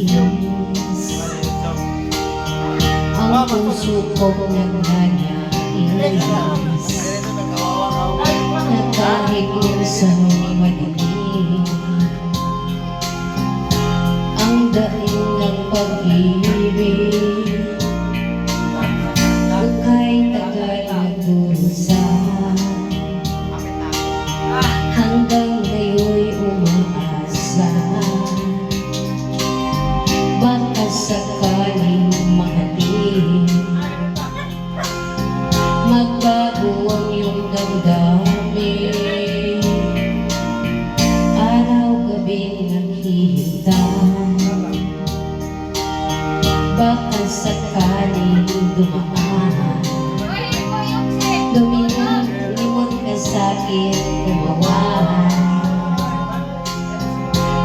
iyos Ang puso ko nagnanais At kahit minsan madilim Ang daing ng pag-ibig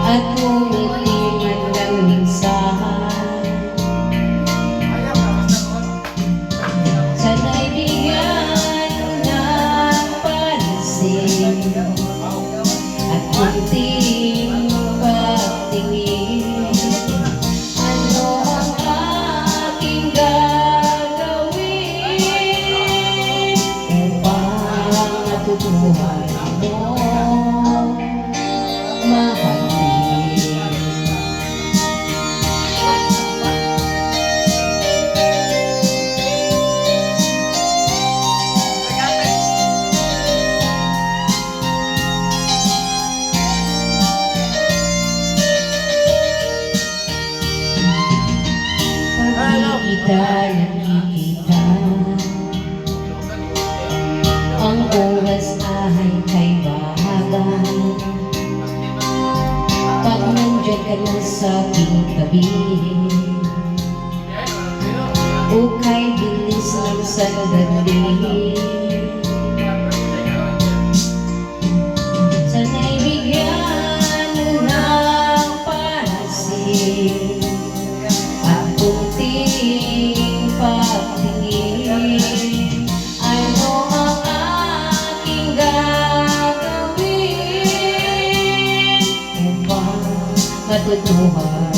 At ngumiti man lang minsan Sana'y bigyan ng pansin. At kunting pagtingin Ano ang aking gagawin Upang matutuhan Oh. Nandiyan ka na sa aking tabi. Ukay bilis ng sandali matutuhan mo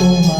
gagawin Upang matutuwa